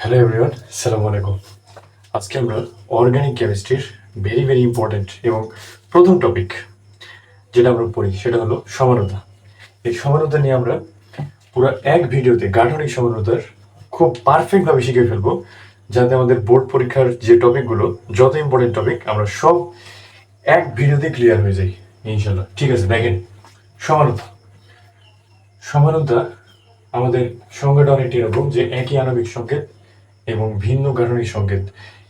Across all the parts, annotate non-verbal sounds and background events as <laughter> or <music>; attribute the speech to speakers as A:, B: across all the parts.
A: Hello everyone সালাম আলাইকুম আজকে আমরা অর্গানিক কেমিস্ট্রির ভেরি ভেরি ইম্পর্ট্যান্ট এবং প্রথম টপিক যেটা আমরা পড়ি, সেটা হলো সমানতা। এই সমানতা নিয়ে আমরা পুরো এক ভিডিওতে গাঠনিক সমানতার খুব পারফেক্টভাবে শিখে ফেলব, যাতে আমাদের বোর্ড পরীক্ষার যে টপিকগুলো যত ইম্পর্টেন্ট টপিক আমরা সব এক ভিডিওতে ক্লিয়ার হয়ে যাই ইনশাল্লাহ ঠিক আছে, দেখেন, সমানতা। সমানতা আমাদের সংজ্ঞাটা অনেকটা এরকম যে একই আণবিক সংকেত এবং ভিন্ন গাঠনিক সংকেত।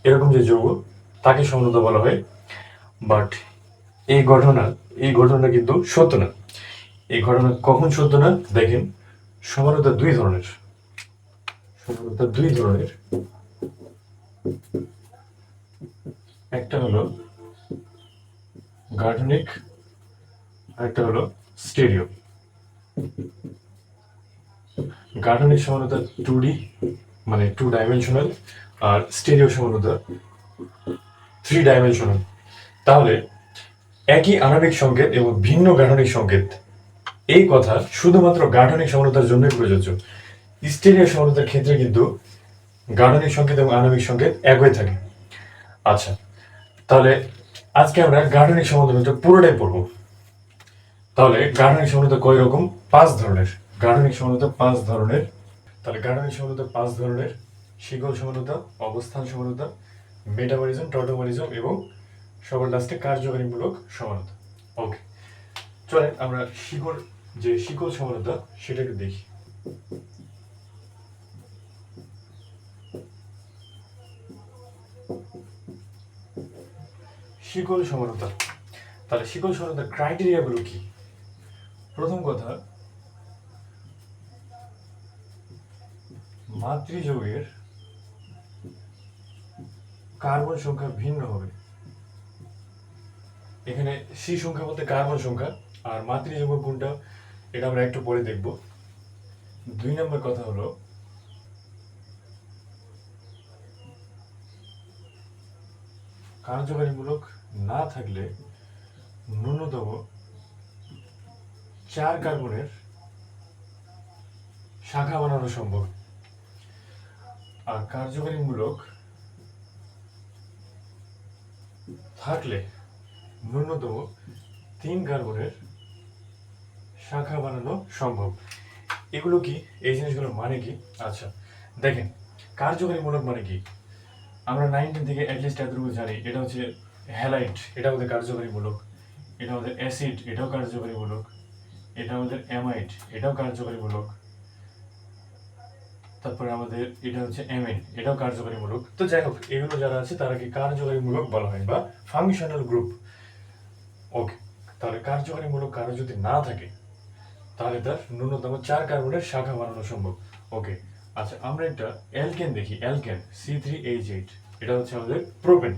A: এরকম যে যৌগ, তাকে সমানতা বলা হয়। বাট এই ঘটনা এই ঘটনা কিন্তু সত্য না। এই ঘটনা কখন সত্য না? দেখেন, সমানতা দুই ধরনের। সমানতা দুই ধরনের। একটা হলো গাঠনিক, আরেকটা হলো স্টেরিও। গাঠনিক সমানতা টু ডি মানে টু ডাইমেনশনাল আর স্টেরিও সমানতা থ্রি ডাইমেনশনাল তাহলে, একই আণবিক সংকেত এবং ভিন্ন গাঠনিক সংকেত, এই কথা শুধুমাত্র গাঠনিক সমানতার জন্যই প্রযোজ্য। স্টেরিও সমানতার ক্ষেত্রে কিন্তু গাঠনিক সংকেত এবং আণবিক সংকেত একই থাকে। আচ্ছা তাহলে আজকে আমরা গাঠনিক সমানতা পুরোটাই পড়ব। তাহলে গাঠনিক সমানতা কয় রকম পাঁচ ধরনের। গাঠনিক সমানতা পাঁচ ধরনের তাহলে গাঠনিক সমানতা পাঁচ ধরনের, শিকল সমানতা অবস্থান সমানতা মেটাবলিজম টটোমলিজম এবং সবার লাস্টে কার্যকারীমূলক সমানতা ওকে চলেন আমরা শিকল, যে শিকল সমানতা সেটাকে দেখি। শিকল সমানতা তাহলে শিকল সমানতার ক্রাইটেরিয়াগুলো কি? প্রথম কথা মাতৃযৌগের কার্বন সংখ্যা ভিন্ন হবে। এখানে সি সংখ্যা বলতে কার্বন সংখ্যা, আর মাতৃযৌগ কোনটা, এটা আমরা একটু পরে দেখব। দুই নম্বর কথা হলো কার্যকারীমূলক না থাকলে ন্যূনতম চার কার্বনের শাখা বানানো সম্ভব। আর কার্যকারীমূলক থাকলে ন্যূনতম তিন কার্বনের শাখা বানানো সম্ভব। এগুলো কি? এই জিনিসগুলোর মানে কি? আচ্ছা দেখেন কার্যকারীমূলক মানে কি? আমরা নাইনটিন থেকে অ্যাটলিস্ট এতটুকু জানি, এটা হচ্ছে হ্যালাইট, এটা আমাদের কার্যকারীমূলক এটা আমাদের অ্যাসিড, এটাও কার্যকারীমূলক এটা আমাদের অ্যামাইড, এটাও কার্যকারীমূলক তারপরে আমাদের এটা হচ্ছে এমএন এটাও কার্যকারীমূলক। তো যাই হোক, এগুলো যারা আছে তারাকে কার্যকারীমূলক বলা হয় বা ফাংশনাল গ্রুপ ওকে তাহলে কার্যকারীমূলক কারও যদি না থাকে, তাহলে তার ন্যূনতম চার কার্বনের শাখা বানানো সম্ভব। ওকে আচ্ছা আমরা একটা অ্যালকেন দেখি alkane C three H eight এটা হচ্ছে আমাদের প্রোপেন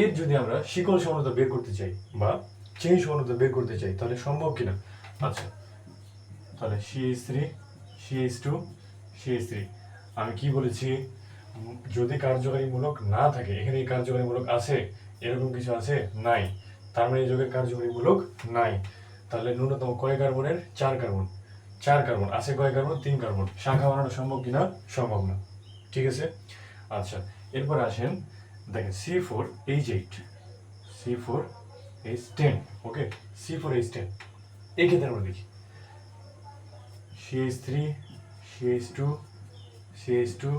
A: এর যদি আমরা শিকল সমানতা বের করতে চাই বা চেইন সমানতা বের করতে চাই, তাহলে সম্ভব কিনা? আচ্ছা তাহলে CH three CH two CH three. আমি কি বলেছি? যদি কার্যকারীমূলক না থাকে, এখানে কার্যকারীমূলক আছে, এরকম কিছু আছে, নাই। তার মানে যোগের কার্যকারীমূলক নাই। তাহলে ন্যূনতম কয় কার্বনের? চার কার্বন। চার কার্বন। আছে কয় কার্বন? তিন কার্বন। শাখা বানানো সম্ভব কিনা? সম্ভব না। ঠিক আছে? আচ্ছা এরপর আসেন, দেখেন, C four H eight, C four H ten, okay? C four H ten. এই ক্ষেত্রে আমরা দেখি। CH three CH two CH two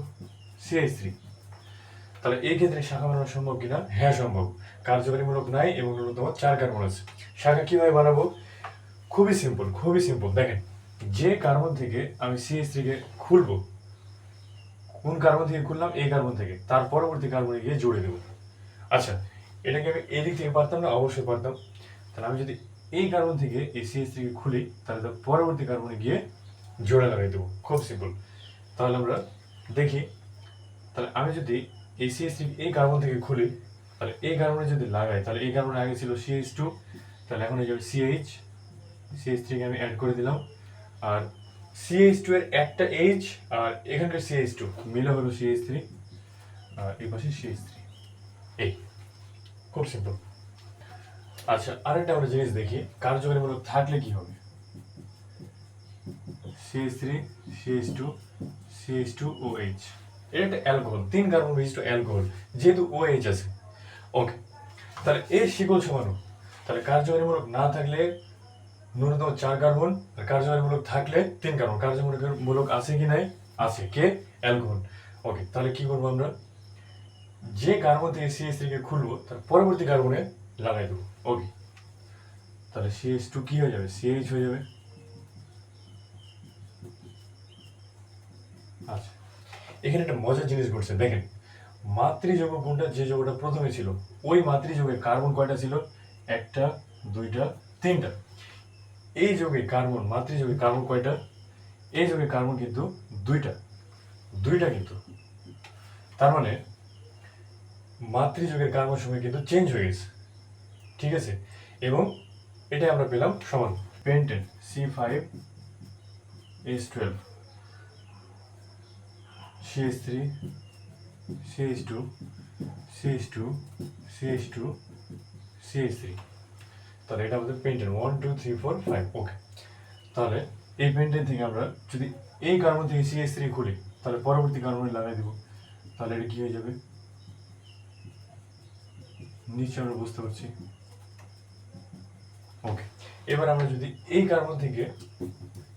A: CH three তাহলে এই ক্ষেত্রে শাখা বানানো সম্ভব কিনা? হ্যাঁ সম্ভব। কার্যকারীমূলক নাই এবং ন্যূনতম চার কার্বন আছে। শাখা কীভাবে বানাবো? খুবই সিম্পল খুবই সিম্পল দেখেন, যে কার্বন থেকে আমি সিএইচ থ্রিকে খুলবো, কোন কার্বন থেকে খুললাম? এই কার্বন থেকে। তার পরবর্তী কার্বনে গিয়ে জুড়ে দেবো। আচ্ছা এটাকে আমি এই দিক থেকে পারতাম না? অবশ্যই পারতাম। তাহলে আমি যদি এই কার্বন থেকে এই সিএইচ থ্রিকে খুলি, তাহলে পরবর্তী কার্বনে গিয়ে জোড়া লাগাই দেবো, খুব সিম্পল তাহলে আমরা দেখি, তাহলে আমি যদি এই থ্রি এই কার্বন থেকে খুলি, তাহলে এই কার্বনে যদি লাগাই, তাহলে এই কার্বনে আগে ছিল সিএইচ টু তাহলে এখন এই যাবে সিএইচ সিএইচ থ্রিকে আমি অ্যাড করে দিলাম। আর সিএইচ টু এর একটা এইচ আর এখানকার সিএইচ টু মিলে হলো সিএইচ থ্রি আর এই পাশে সিএইচ থ্রি এই, খুব সিম্পল আচ্ছা আরেকটা আমরা জিনিস দেখি কার্যকারীমূলক থাকলে কি হবে? CH three CH two CH two O H এটা একটা অ্যালকোহল তিন কার্বন বিশিষ্ট অ্যালকোহল যেহেতু ও এইচ আছে। ওকে তাহলে এর শিকল সমানু তাহলে কার্যকারীমূলক না থাকলে ন্যূনতম চার কার্বন আর কার্যকারীমূলক থাকলে তিন কার্বন কার্যমূলক আছে কি নাই? আছে কে? অ্যালকোহল ওকে তাহলে কি করব আমরা? যে কার্বন থেকে সিএস থ্রিকে খুলবো, তার পরবর্তী কার্বনে লাগাই দেবো। ওকে তাহলে সিএস টু কি হয়ে যাবে? সিএইচ হয়ে যাবে। আচ্ছা। এখানে একটা মজার জিনিস ঘটছে, দেখেন। মাতৃযোগ গুণটা যে যোগটা প্রথমে ছিল, ওই মাতৃযোগে কার্বন কয়টা ছিল? একটা, দুইটা, তিনটা। এই যোগে কার্বন, মাতৃযোগে কার্বন কয়টা? এই যোগে কার্বন কিন্তু দুইটা। দুইটা কিন্তু। তার মানে মাতৃযোগের কার্বন সময় কিন্তু চেঞ্জ হয়ে গেছে। ঠিক আছে? এবং এটা আমরা পেলাম সমান pentane C five H twelve CS three CS two CS two CS two CS three তাহলে এটা আমাদের pentane one two three four five okay তাহলে এই পেন্টেন থেকে আমরা যদি এই কার্বন থেকে সিএস থ্রি খুলি, তাহলে পরবর্তী কার্বনে লাগাই দেবো। তাহলে এটা কি হয়ে যাবে? নিশ্চয় আমরা বুঝতে পারছি। ওকে এবার আমরা যদি এই কার্বন থেকে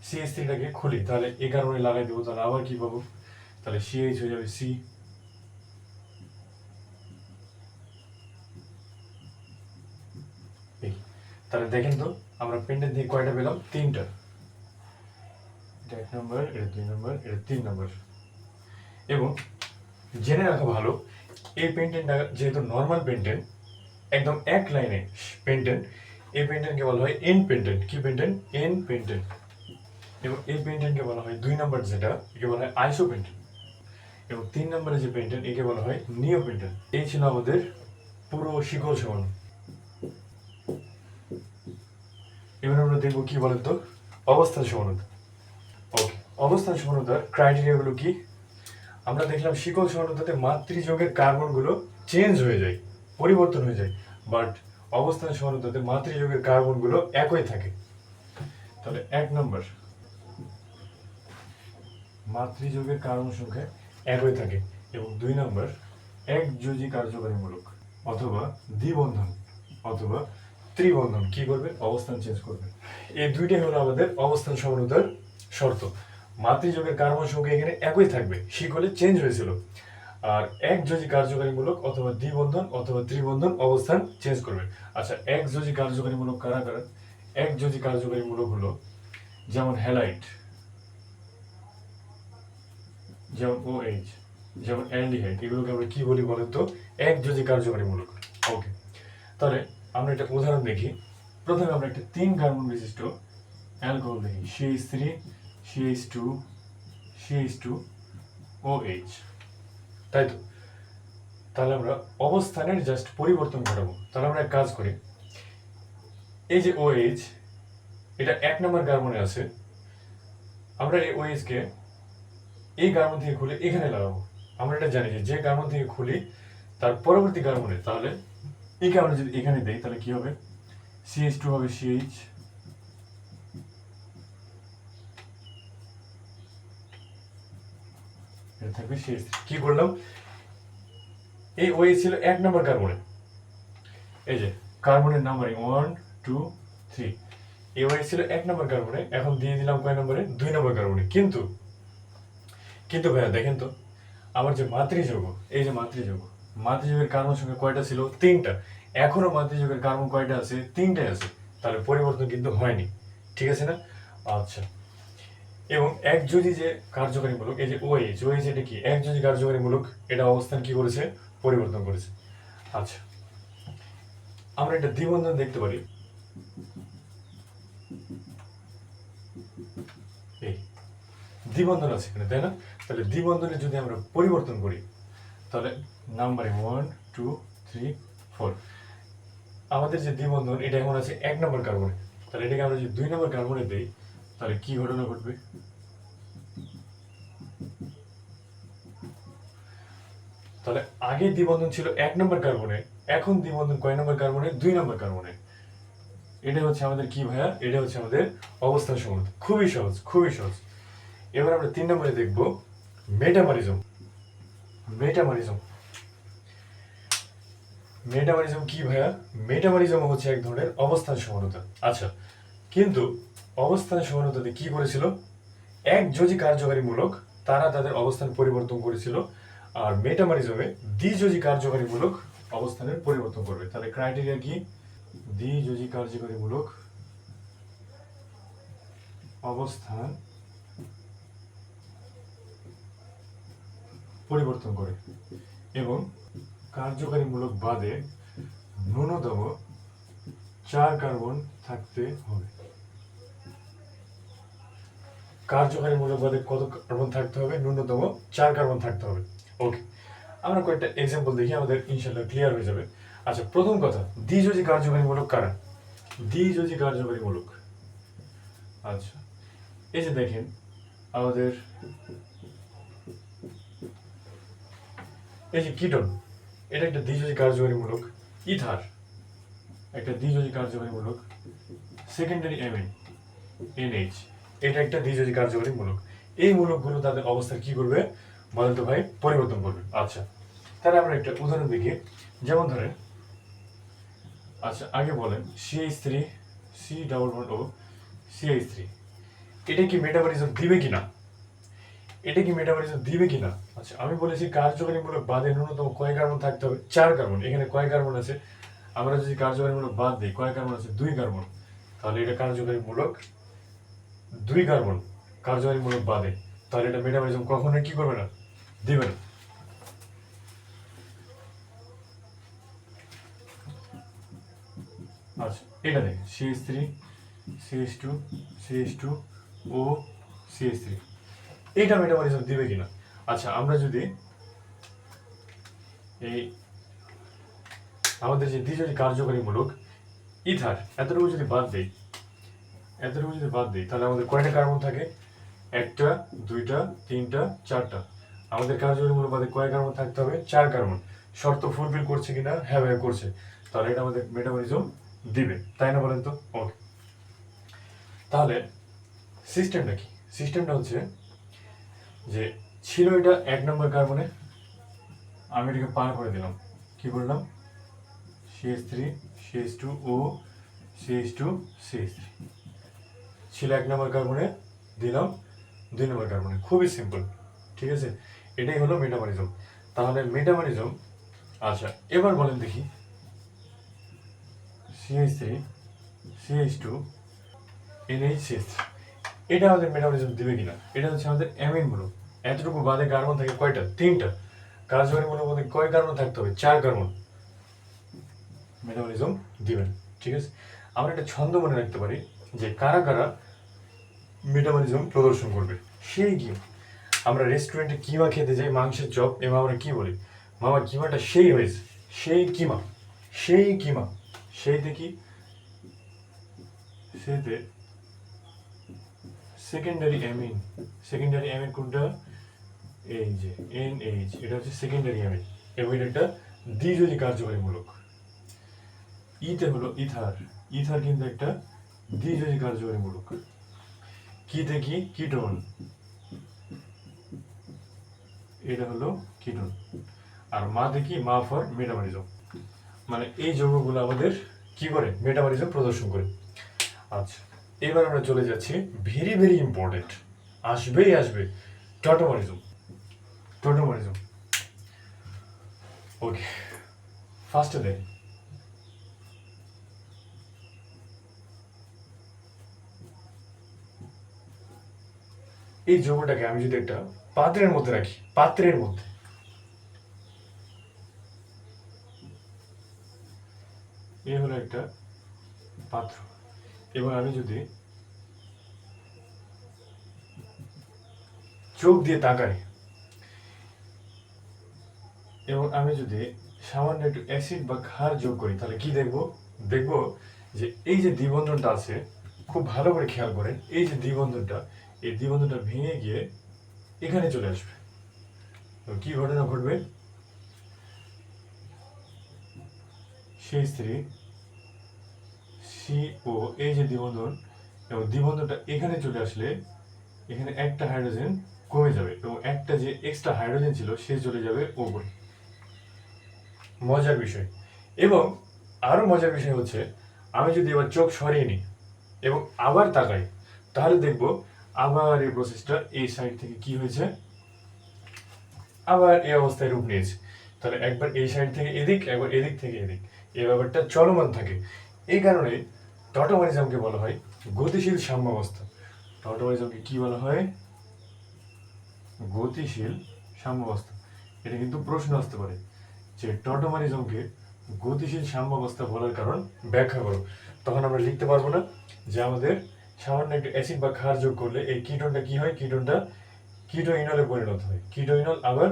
A: সিএস থ্রিটাকে খুলি, তাহলে এই কার্বনে লাগাই দেবো, তাহলে আবার কি পাবো? তাহলে সিএইচ হয়ে যাবে সি তাহলে দেখেন তো, আমরা পেন্টের দিয়ে কয়টা পেলাম? তিনটা। এক নম্বর, এটা দুই নম্বর, এটা তিন নম্বর। এবং জেনে রাখা ভালো, এই পেন্টেনটা যেহেতু নর্মাল পেন্টেন একদম এক লাইনে পেন্টেন এই পেন্টেনকে বলা হয় এন পেন্টেন কি পেন্টেন এন পেন্টেন এবং এই পেন্টেনকে বলা হয় দুই নম্বর যেটা, একে বলা হয় আইসো পেন্টেন এবং তিন নম্বরে যে পেন্টেন একে বলা হয় নিও পেন্টেন এই ছিল আমাদের পুরো শিকল সমান এবার আমরা দেখব কি বলেন তো অবস্থান সমানতা ওকে অবস্থান সমানতার ক্রাইটেরিয়াগুলো কি? আমরা দেখলাম শিকল সমানতাতে মাতৃযোগের কার্বনগুলো চেঞ্জ হয়ে যায়, পরিবর্তন হয়ে যায় বাট অবস্থান সমানতাতে মাতৃযোগের কার্বনগুলো একই থাকে। তাহলে এক নম্বর, মাতৃযোগের কার্বন সংখ্যা একই থাকে এবং দুই নম্বর, এক যোজি কার্যকারীমূলক অথবা দ্বিবন্ধন অথবা ত্রিবন্ধন কি করবে? অবস্থান চেঞ্জ করবে। এই দুইটাই হলো আমাদের অবস্থান সমানতার শর্ত। মাতৃযোগের কার্বন সংখ্যা এখানে একই থাকবে। শিকলে চেঞ্জ হয়েছিল। আর এক যোজি কার্যকারীমূলক অথবা দ্বিবন্ধন অথবা ত্রিবন্ধন অবস্থান চেঞ্জ করবে। আচ্ছা এক যোজি কার্যকারীমূলক কারা কারা? এক যোজি কার্যকারীমূলক হলো যেমন হ্যালাইট। যেমন ও এইচ যেমন অ্যান্ডিহাইড এগুলোকে আমরা কী বলি বলেন তো? এক যদি যোজি কার্যকারীমূলক ওকে তাহলে আমরা একটা উদাহরণ দেখি। প্রথমে আমরা একটা তিন কার্বন বিশিষ্ট অ্যালকোহল দেখি। CH three CH two CH two O H তাই তো? তাহলে আমরা অবস্থানের জাস্ট পরিবর্তন ঘটাবো। তাহলে আমরা এক কাজ করি। এই যে ও এইচ এটা এক নম্বর কার্বনে আছে। আমরা এই OH কে এই কার্বন থেকে খুলে এখানে লাগাবো। আমরা এটা জানি যে কার্বন থেকে খুলি, তার পরবর্তী কার্বনে তাহলে এই কার্বনে যদি এখানে দেই, তাহলে কি হবে? সিএইচ টু হবে সিএইচ থাকবে সিএইচ কি করলাম? এই ওই ছিল এক নম্বর কার্বনে এই যে কার্বনের নাম্বারিং ওয়ান টু থ্রি এই ওই ছিল এক নম্বর কার্বনে এখন দিয়ে দিলাম কয় নম্বরে? দুই নম্বর কার্বনে কিন্তু কিন্তু ভাইয়া, দেখেন তো, আমার যে মাতৃযোগ, এই যে মাতৃযোগ, মাতৃযোগের কার্বন সংখ্যা কয়টা ছিল? তিনটা। এখনও মাতৃযোগের কার্বন কয়টা আছে? তিনটাই আছে। তাহলে পরিবর্তন কিন্তু হয়নি। ঠিক আছে না? আচ্ছা। এবং এক যদি যে কার্যকারীমূলক এই যে ওএইচ ওএইচ এটা কি? এক যদি কার্যকারীমূলক এটা অবস্থান কি করেছে? পরিবর্তন করেছে। আচ্ছা। আমরা একটা দ্বিবন্ধন দেখতে পারি। দ্বিবন্ধন আছে এখানে, তাই না? তাহলে দ্বিবন্ধনে যদি আমরা পরিবর্তন করি, তাহলে নাম্বারে ওয়ান টু থ্রি ফোর আমাদের যে দ্বিবন্ধন, এটা এখন আছে, এক নম্বর কার্বনে তাহলে এটাকে আমরা যদি দুই নম্বর কার্বনে দেই, তাহলে কি ঘটনা ঘটবে? তাহলে আগে দ্বিবন্ধন ছিল এক নম্বর কার্বনে এখন দ্বিবন্ধন কয় নম্বর কার্বনে দুই নম্বর কার্বনে এটা হচ্ছে আমাদের কি ভাইয়া? এটা হচ্ছে আমাদের অবস্থান সমানতা খুবই সহজ খুবই সহজ। এবার আমরা তিন নম্বরে দেখব মেটামারিজম মেটামারিজম মেটামারিজম কি ভাইয়া? মেটামারিজম হচ্ছে এক ধরনের অবস্থান সমানতা। আচ্ছা কিন্তু অবস্থান সমানতাতে কি করেছিল? এক যোজি কার্যকারীমূলক তারা তাদের অবস্থান পরিবর্তন করেছিল আর মেটামারিজমে দ্বিযোজি কার্যকারীমূলক অবস্থানের পরিবর্তন করবে। তাহলে ক্রাইটেরিয়া কি? দ্বিযোজি কার্যকারীমূলক অবস্থান পরিবর্তন করে এবং কার্যকারীমূলক বাদে ন্যূনতম চার কার্বন থাকতে হবে। কার্যকারীমূলক বাদে কত কার্বন থাকতে হবে? ন্যূনতম চার কার্বন থাকতে হবে। ওকে আমরা কয়েকটা এক্সাম্পল দেখি, আমাদের ইনশাল্লাহ ক্লিয়ার হয়ে যাবে। আচ্ছা প্রথম কথা, দ্বিযোজি কার্যকারীমূলক কারা? দ্বিযোজি কার্যকারীমূলক। আচ্ছা এই যে দেখেন, আমাদের এই যে কিটন এটা একটা দ্বিযোজি কার্যকারীমূলক ইথার। একটা দ্বিযোজি কার্যকারীমূলক সেকেন্ডারি এমএন এনএইচ এটা একটা দ্বিযোজি কার্যকারীমূলক এই মূলকগুলো তাদের অবস্থা কি করবে? বলেন তো ভাই, পরিবর্তন করবে। আচ্ছা তাহলে আমরা একটা উদাহরণ দেখি। যেমন ধরেন আচ্ছা আগে বলেন CH three C double one O CH three এটা কি মেটাবলিজম দিবে কিনা? এটা কি মেটাবলিজম দিবে কিনা? আচ্ছা আমি বলেছি কার্যকারীমূলক বাদে ন্যূনতম কয় কার্বন থাকতে হবে? চার কার্বন। এখানে কয় কার্বন আছে? আমরা যদি কার্যকারীমূলক বাদ দিই, কয় কার্বন আছে? দুই কার্বন। তাহলে এটা কার্যকারীমূলক দুই কার্বন কার্যকারীমূলক বাদে। তাহলে এটা মেটাবলিজম কখনোই কি করবে না? দিবে না। আচ্ছা এটা দেখ CS three CS two CS two O CS three এইটা মেটাবলিজম দিবে কিনা? আচ্ছা আমরা যদি এই আমাদের যে দ্বিতীয় কার্যকারীমূলক ইথার, এতটুকু যদি বাদ দেই, এতটুকু যদি বাদ দিই, তাহলে আমাদের কয়টা কার্বন থাকে? একটা, দুইটা, তিনটা, চারটা। আমাদের কার্যকারীমূলক বাদে কয় কার্বন থাকতে হবে? চার কার্বন। শর্ত ফুলফিল করছে কিনা? হ্যাঁ হ্যাঁ করছে। তাহলে এটা আমাদের মেটাবলিজম দিবে। তাই না বলেন তো? ওকে তাহলে সিস্টেমটা কি? সিস্টেমটা হচ্ছে যে ছিল এটা এক নম্বর কার্বনে। আমি এটাকে পার করে দিলাম। কি করলাম? CS three CS two O CS two CS three ছিল এক নম্বর কার্বনে, দিলাম দুই নম্বর কার্বনে। খুবই সিম্পল ঠিক আছে? এটাই হলো মেটাবলিজম তাহলে মেটাবলিজম আচ্ছা এবার বলেন দেখি। CH three CH two NH CS three এটা আমাদের মেটাবলিজম দেবে কিনা? এটা হচ্ছে আমাদের অ্যামিন মূলক এতটুকু বাদে কার্বন থাকে কয়টা? তিনটা। কার্যকরী মূলক মধ্যে কয় কার্বন থাকতে হবে? চার গার্মন মেটাবলিজম দিবেন, ঠিক আছে? আমরা একটা ছন্দ মনে রাখতে পারি যে কারা কারা মেটাবলিজম প্রদর্শন করবে। সেই কি আমরা রেস্টুরেন্টে কিমা খেতে যাই, মাংসের চপ এবং আমরা কি বলি? মামা, কিমাটা সেই হয়েছে, সেই কিমা সেই কিমা, সেইতে কি? সেইতে সেকেন্ডারি অ্যামিন সেকেন্ডারি অ্যামিন কোনটা? এই যে এন এইচ এটা হচ্ছে সেকেন্ডারি অ্যামিন এবং এটা একটা দ্বিযোজি কার্যকারীমূলক ইতে হলো ইথার ইথার কিন্তু একটা দ্বিযোজি কার্যকারীমূলক কিতে কি? কিটোন। এটা হলো কিটোন। আর মাতে কি? মা ফর মেটাবলিজম মানে এই যৌগগুলো আমাদের কি করে? মেটাবলিজম প্রদর্শন করে। আচ্ছা এবার আমরা চলে যাচ্ছি ভেরি ভেরি ইম্পর্টেন্ট আসবেই, আসবে টটোমারিজম টটোমারিজম ওকে ফার্স্টে দেখ এই যৌগটাকে আমি যদি একটা পাত্রের মধ্যে রাখি, পাত্রের মধ্যে। এই হলো একটা পাত্র। এবং আমি যদি চোখ দিয়ে তাকাই এবং আমি যদি সামান্য একটু অ্যাসিড বা ক্ষার যোগ করি, তাহলে কি দেখব? দেখব যে এই যে দ্বিবন্ধনটা আছে, খুব ভালো করে খেয়াল করেন, এই যে দ্বিবন্ধনটা, এই দ্বিবন্ধনটা ভেঙে গিয়ে এখানে চলে আসবে। তো কি ঘটনা ঘটবে? সেই স্ত্রী, সি ও এই যে দ্বিবন্ধন, এবং দ্বিবন্ধনটা এখানে চলে আসলে এখানে একটা হাইড্রোজেন কমে যাবে, এবং একটা যে এক্সট্রা হাইড্রোজেন ছিল, সে চলে যাবে ওপরে মজার বিষয়। এবং আরও মজার বিষয় হচ্ছে, আমি যদি এবার চোখ সরিয়ে নিই এবং আবার তাকাই, তাহলে দেখব আবার এই প্রসেসটা এই সাইড থেকে কি হয়েছে, আবার এই অবস্থায় রূপ নিয়েছে। তাহলে একবার এই সাইড থেকে এদিক, একবার এদিক থেকে এদিক। এই ব্যাপারটা চলমান থাকে। এই কারণে টটোমারিজমকে বলা হয় গতিশীল সাম্যাবস্থা। টটোমারিজমকে কি বলা হয়? গতিশীল সাম্যাবস্থা। এটা কিন্তু প্রশ্ন আসতে পারে। যে টটোমারিজমকে গতিশীল সাম্যাবস্থা বলার কারণ ব্যাখ্যা করো। তখন আমরা লিখতে পারব না যে আমাদের সামান্য একটু অ্যাসিড বা ক্ষার যোগ করলে এই কিটোনটা কি হয়? কিটোনটা কিটো ইনলে পরিণত হয়। কিটো ইনল আবার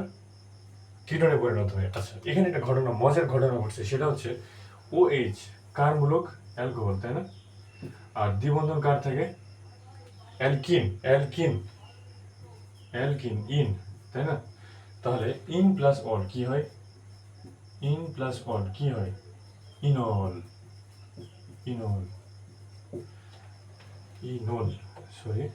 A: কিটোনে পরিণত হয়। আচ্ছা এখানে একটা ঘটনা, মজার ঘটনা ঘটছে। সেটা হচ্ছে ও এইচ কার মূলক অ্যালকোহল, তাই না? আর দ্বিবন্ধন কার থাকে? অ্যালকিন অ্যালকিন অ্যালকিন, ইন, তাই না? তাহলে ইন প্লাস অল কি হয়? ইন প্লাস অল কি হয়? Enol enol enol sorry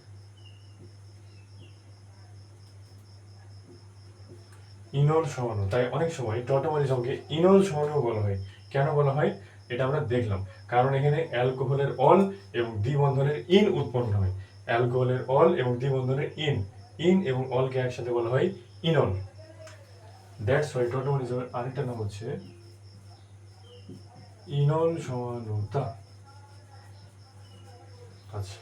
A: enol সমানু, তাই অনেক সময় টটোমারিজমকে ইনল সমানু বলা হয়। কেন বলা হয়? এটা আমরা দেখলাম। কারণ এখানে অ্যালকোহলের অল এবং দ্বিবন্ধনের ইন উৎপন্ন হয়। অ্যালকোহলের অল এবং দ্বিবন্ধনের ইন। ইন এবং অলকে একসাথে বলা হয় ইনল দ্যাটস ওয়াই টটোমারিজমের আরেকটা নাম হচ্ছে ইনল সমানুতা আচ্ছা।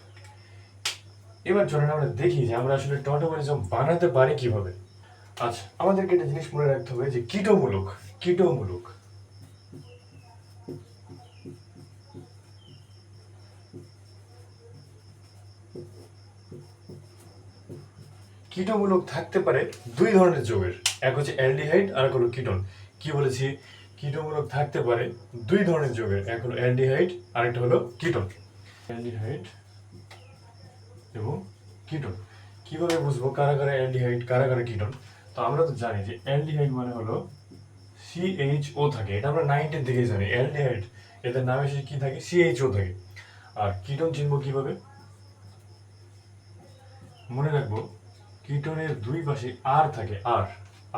A: এবার চলেন আমরা দেখি যে আমরা আসলে টটোমারিজম বানাতে পারি কীভাবে। আচ্ছা আমাদেরকে একটা জিনিস মনে রাখতে হবে যে কীটমূলক কীটমূলক। কীটমূলক থাকতে পারে দুই ধরনের যোগের। এক হচ্ছে অ্যালডিহাইড আর এক হলো কিটোন কি বলেছি? কীটমূলক থাকতে পারে দুই ধরনের যোগের এক হলো অ্যালডিহাইড, আরেকটা হলো কিটোন অ্যালডিহাইড এবং কিটোন কীভাবে বুঝব কারা কারা অ্যালডিহাইড, কারা কারা কিটোন তো আমরা তো জানি যে অ্যালডিহাইড মানে হলো সিএইচও থাকে, এটা আমরা নাইনটেন থেকে জানি। অ্যালডিহাইড, এদের নামে এসে কি থাকে? সিএইচও থাকে। আর কিটোন চিনব কীভাবে? মনে রাখব কিটোনের দুই পাশে আর থাকে, আর।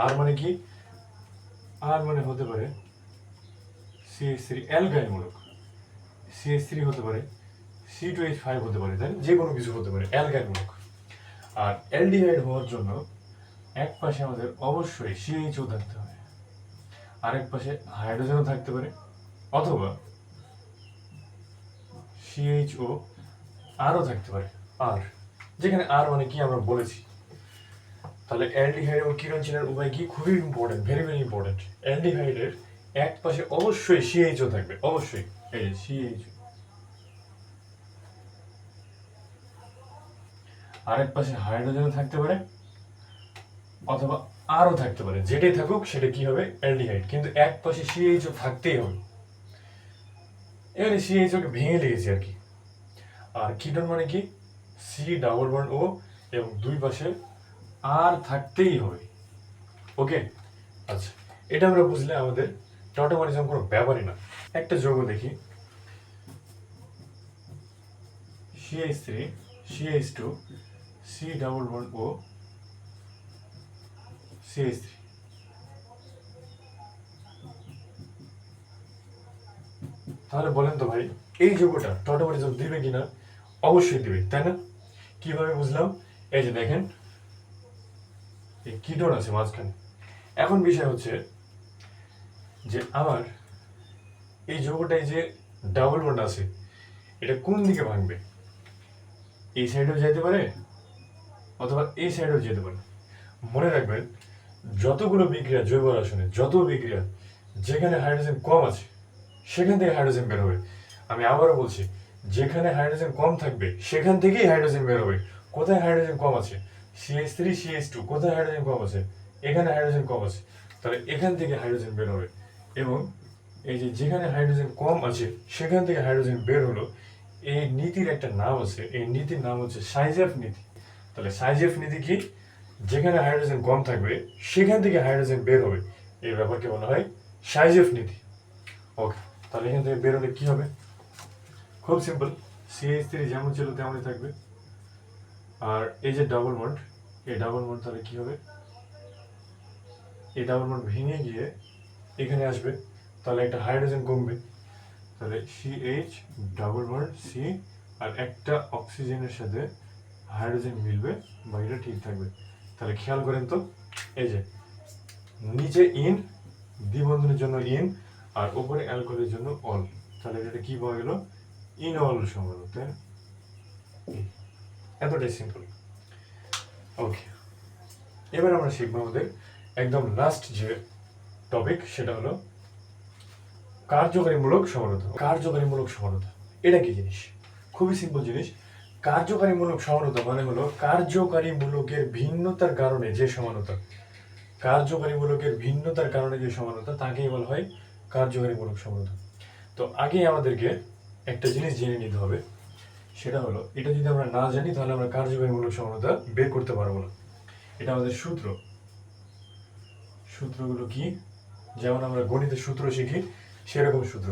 A: আর মানে কি? আর মানে হতে পারে সিএইচ থ্রি অ্যালগাইনমূলক সিএইচ থ্রি হতে পারে সি টু এইচ ফাইভ হতে পারে, তাই যে কোনো কিছু হতে পারে অ্যালগাইনমূলক আর অ্যালডিহাইড হওয়ার জন্য এক পাশে আমাদের অবশ্যই সিএইচও থাকতে হবে আরেক পাশে হাইড্রোজেনও থাকতে পারে, অথবা সিএইচও আরও থাকতে পারে আর যেখানে আর মানে কি আমরা বলেছি তাহলে অ্যালডিহাইড এবং কিরঞ্চিনের উভয় কি খুবই ইম্পর্টেন্ট ভেরি ভেরি ইম্পর্টেন্ট অ্যালডিহাইডের এক পাশে অবশ্যই সিএইচও থাকবে, অবশ্যই। এই যে সিএইচও আরেক পাশে হাইড্রোজেনও থাকতে পারে, অথবা আরও থাকতে পারে, যেটাই থাকুক সেটা কি হবে? অ্যালডিহাইড কিন্তু এক পাশে সিএইচও থাকতেই হবে। এখানে সিএইচওকে ভেঙে লিখেছি আর কি। আর কিটোন মানে কি? সি ডাবল বন্ড ও এবং দুই পাশে আর থাকতেই হবে। ওকে আচ্ছা এটা আমরা বুঝলে আমাদের টটোমারিজম কোনো ব্যাপারই না। একটা যোগ দেখি। CH three CH two C double bond O CH three তাহলে বলেন তো ভাই, এই যোগটা টটোমারিজম দিবে কিনা? অবশ্যই দিবে, তাই না? কীভাবে বুঝলাম? এই যে দেখেন এই কিটোন আছে মাঝখানে? এখন বিষয় হচ্ছে যে আমার এই যৌগটায় যে ডাবল বন্ড আছে, এটা কোন দিকে ভাঙবে? এই সাইডেও যেতে পারে অথবা এই সাইডেও যেতে পারে। মনে রাখবেন, যতগুলো বিক্রিয়া জৈব রসায়নে, যত বিক্রিয়া যেখানে হাইড্রোজেন কম আছে, সেখান থেকে হাইড্রোজেন বের হবে। আমি আবারও বলছি, যেখানে হাইড্রোজেন কম থাকবে, সেখান থেকেই হাইড্রোজেন বের হবে। কোথায় হাইড্রোজেন কম আছে? সিএইচ থ্রি সিএইচ টু কোথায় হাইড্রোজেন কম আছে? এখানে হাইড্রোজেন কম আছে। তাহলে এখান থেকে হাইড্রোজেন বের হবে। এবং এই যে যেখানে হাইড্রোজেন কম আছে, সেখান থেকে হাইড্রোজেন বের হলো। এই নীতির একটা নাম আছে। এই নীতির নাম হচ্ছে সাইজেফ নীতি। তাহলে সাইজেফ নীতি কি? যেখানে হাইড্রোজেন কম থাকবে, সেখান থেকে হাইড্রোজেন বের হবে। এই ব্যাপারকে বলা হয় সাইজেফ নীতি। ওকে তাহলে এখান থেকে বের হলে কি হবে? খুব সিম্পল সিএইচ থ্রি যেমন ছিল, তেমনই থাকবে। আর এই যে ডাবল বন্ড এই ডাবল বন্ড তাহলে কি হবে? এই ডাবল বন্ড ভেঙে গিয়ে এখানে আসবে। তাহলে একটা হাইড্রোজেন কমবে। তাহলে C H double bond C আর একটা অক্সিজেনের সাথে হাইড্রোজেন মিলবে বা এটা ঠিক থাকবে। তাহলে খেয়াল করেন তো, এই যে নিচে ইন দ্বিবন্ধনের জন্য ইন আর ওপরে অ্যালকোহলের জন্য অল তাহলে এটা কি পাওয়া গেল? ইন অল এই। এতটাই সিম্পল ওকে এবার আমরা শিখব আমাদের একদম লাস্ট যে টপিক সেটা হলো কার্যকারীমূলক সমানতা। কার্যকারীমূলক সমানতা। এটা কি জিনিস? খুবই সিম্পল জিনিস। কার্যকারীমূলক সমানতা মানে হলো কার্যকারীমূলকের ভিন্নতার কারণে যে সমানতা। কার্যকারীমূলকের ভিন্নতার কারণে যে সমানতা, তাকেই বলা হয় কার্যকারীমূলক সমানতা। তো আগে আমাদেরকে একটা জিনিস জেনে নিতে হবে। সেটা হলো, এটা যদি আমরা না জানি, তাহলে আমরা কার্যকারীমূলক সমানতা বের করতে পারব না। এটা আমাদের সূত্র। সূত্রগুলো কি? যেমন আমরা গণিতের সূত্র শিখি, সেরকম সূত্র।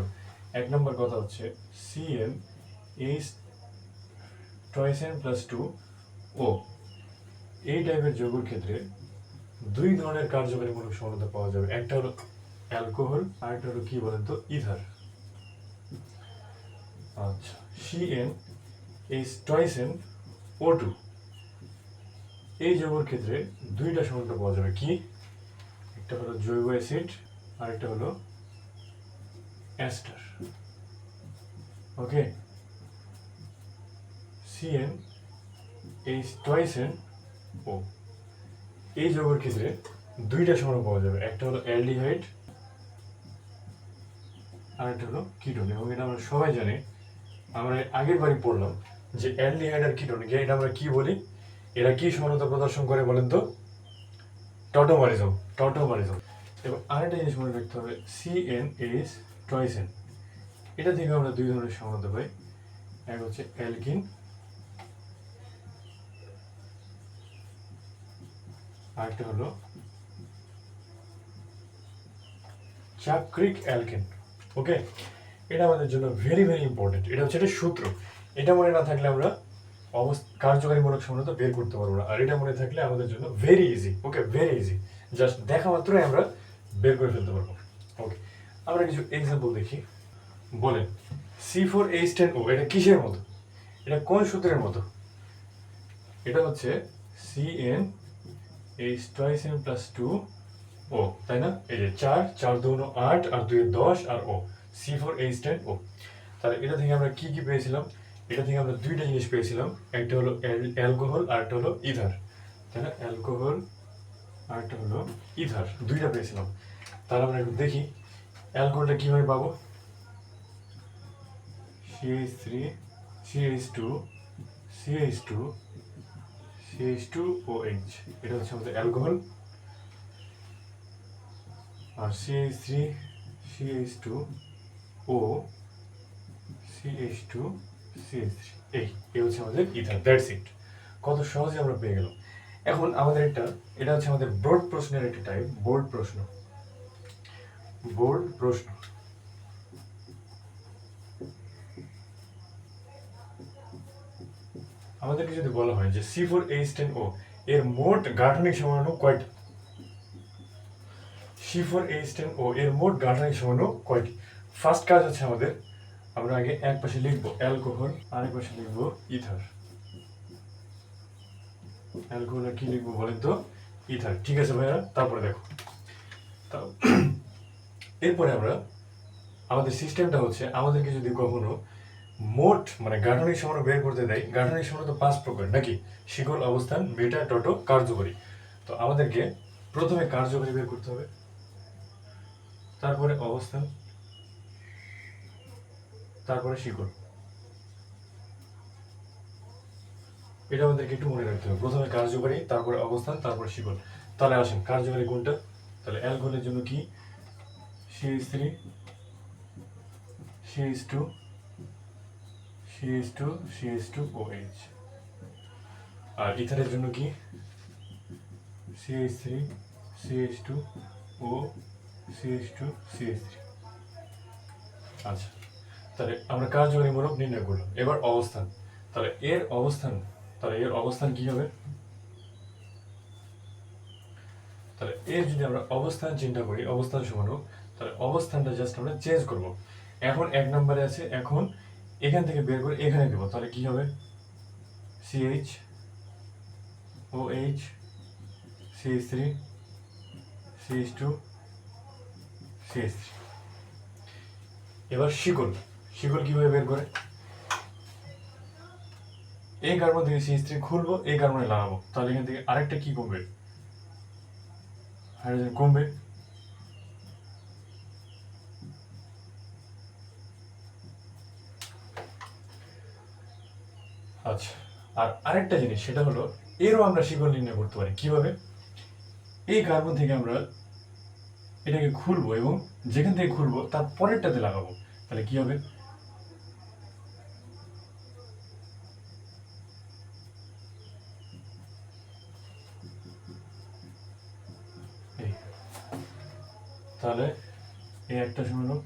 A: এক নম্বর কথা হচ্ছে C N H twice N plus two O এই টাইপের যোগের ক্ষেত্রে দুই ধরনের কার্যকারীমূলক সমানতা পাওয়া যাবে। একটা হলো অ্যালকোহল আর একটা হলো কি বলেন তো? ইথার। আচ্ছা C N H twice N O two এই যৌগের ক্ষেত্রে দুইটা সমানতা পাওয়া যাবে কি? একটা হলো জৈব অ্যাসিড আর একটা হলো ester okay? CN H twice N O এই যৌগের ক্ষেত্রে দুইটা সমান পাওয়া যাবে। একটা হলো অ্যালডিহাইড আর একটা হলো কিটোন। এবং এটা আমরা সবাই জানি। আমরা আগের বারই পড়লাম যে অ্যালডিহাইড আর কিটোন এটা আমরা কি বলি? এরা কি সমানতা প্রদর্শন করে বলেন তো? টটোমারিজম টটোমারিজম এবং আরেকটা জিনিস মনে রাখতে হবে সি এন এইচ টয়েস এটা থেকে আমরা দুই ধরনের সমানতা পাই। এক হচ্ছে অ্যালকিন আরেকটা হলো চাক্রিক অ্যালকেন ওকে এটা আমাদের জন্য ভেরি ভেরি ইম্পর্টেন্ট এটা হচ্ছে একটা সূত্র। এটা মনে না থাকলে আমরা অবস্থা কার্যকারীমূলক সমানতা বের করতে পারব না। আর এটা মনে থাকলে আমাদের জন্য very easy okay very easy just দেখা মাত্রই আমরা বের করে ফেলতে পারব। ওকে আমরা কিছু এক্সাম্পল দেখি। বলেন C four H ten O এটা কিসের মতো? এটা কোন সূত্রের মতো? এটা হচ্ছে C N H twice N plus two O তাই না? এই যে চার চার দুগুণ আট, আর দুই দশ, আর ও C four H ten O তাহলে এটা থেকে আমরা কি কি পেয়েছিলাম? এটা থেকে আমরা দুইটা জিনিস পেয়েছিলাম। একটা হলো অ্যালকোহল আর একটা হলো ইথার তাই না? অ্যালকোহল আর একটা হলো ইথার দুইটা পেয়েছিলাম। তাহলে আমরা একটু দেখি অ্যালকোহলটা কীভাবে পাবো। CH three CH two CH two CH two O H এটা হচ্ছে আমাদের alcohol. R CH three CH two O CH two that's it কত সহজে আমরা পেয়ে গেলাম। এখন আমাদের একটা, এটা হচ্ছে আমাদের বোর্ড প্রশ্নের একটা টাইপ বোর্ড প্রশ্ন। বোর্ড প্রশ্ন। আমাদেরকে যদি বলা হয় যে C four H ten O এর মোট গাঠনিক সমাণু কয়টি? C four H ten O এর মোট গাঠনিক সমাণু কয়টি? ফার্স্ট কাজ হচ্ছে আমাদের আমরা আগে এক পাশে লিখব অ্যালকোহল, আরেক পাশে লিখব ইথার। অ্যালকোহল কি লিখব বলেন তো? ইথার। ঠিক আছে ভাইয়া, তারপরে দেখো। <clears throat> এরপরে আমরা, আমাদের সিস্টেমটা হচ্ছে, আমাদেরকে যদি কখনো মোট মানে গাঠনিক সমান বের করতে দেয়, গাঠনিক সমান তো পাঁচ প্রকার, নাকি? শিকল অবস্থান বেটা টটো, কার্যকরী। তো আমাদেরকে প্রথমে কার্যকরী বের করতে হবে। তারপরে অবস্থান তারপরে শিকড়। এটা আমাদেরকে একটু মনে রাখতে হবে। প্রথমে কার্যকরী, তারপরে অবস্থান, তারপরে শিকড়। তাহলে আসেন, কার্যকরী কোনটা? তাহলে অ্যালকোহলের জন্য কি? CH three CH two CH two CH two O H আর ইথারের জন্য কি? CH three CH two O CH two CH three আচ্ছা। তাহলে আমরা কার্যকরীমূলক নির্ণয় করলাম? এবার অবস্থান। তাহলে এর অবস্থান, তাহলে এর অবস্থান কি হবে? তাহলে এর যদি আমরা অবস্থান চিন্তা করি, অবস্থান সমান হোক, তাহলে অবস্থানটা জাস্ট আমরা চেঞ্জ করব। এখন এক নম্বরে আছে, এখন এখান থেকে বের করে এখানে দেবো তাহলে কি হবে? CH O H CH three CH two CH three এবার শিকল। শিকল কীভাবে বের করে? এই কার্বন থেকে সিএইচ থ্রি খুলবো, এই কার্বনে লাগাবো। তাহলে এখান থেকে আরেকটা কি কমবে? হাইড্রোজেন কমবে। আচ্ছা আর আরেকটা জিনিস, সেটা হলো, এরও আমরা শিকল নির্ণয় করতে পারি। কীভাবে? এই কার্বন থেকে আমরা এটাকে খুলবো এবং যেখান থেকে খুলবো, তার পরেরটাতে লাগাবো। তাহলে কি হবে? তাহলে এই একটা হোক,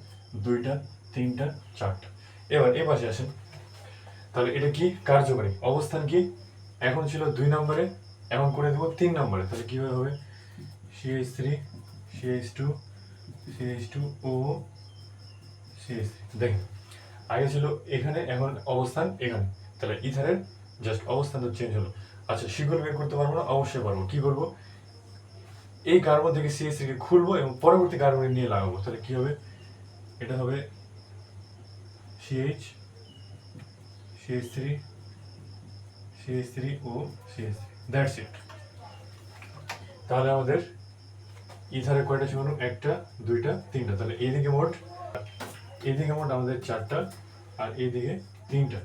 A: দুইটা তিনটা চারটা। এবার এ পাশে আসেন। তাহলে এটা কি? কার্যকরী। অবস্থান কি? এখন ছিল দুই নম্বরে এখন করে দেবো তিন নম্বরে। তাহলে কীভাবে হবে? CH three CH two CH two O CH three দেখেন আগে ছিল এখানে এখন অবস্থান এখানে। তাহলে ইথারের জাস্ট অবস্থান তো চেঞ্জ হলো। আচ্ছা শিকল বের করতে পারব না? অবশ্যই পারব। কি করব? এই কার্বন থেকে সিএইচ থেকে খুলবো এবং পরবর্তী কার্বনে নিয়ে লাগাবো। তাহলে কি হবে? এটা হবে CH CH three CH three O CH three that's it তাহলে আমাদের ইথারের কয়টা ছিল? একটা, দুইটা, তিনটা। তাহলে এইদিকে মোট এইদিকে মোট আমাদের চারটা আর এইদিকে তিনটা।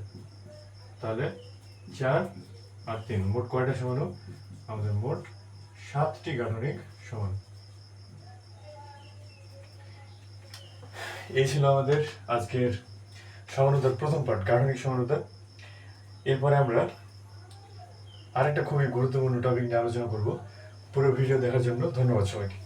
A: তাহলে চার আর তিন। মোট কয়টা সমান আমাদের মোট সাতটি গাঠনিক সমান। এই ছিল আমাদের আজকের সমানতার প্রথম পার্ট গাঠনিক সমানতা। এরপরে আমরা আরেকটা খুবই গুরুত্বপূর্ণ টপিক নিয়ে আলোচনা করব। পুরো ভিডিও দেখার জন্য ধন্যবাদ সবাইকে।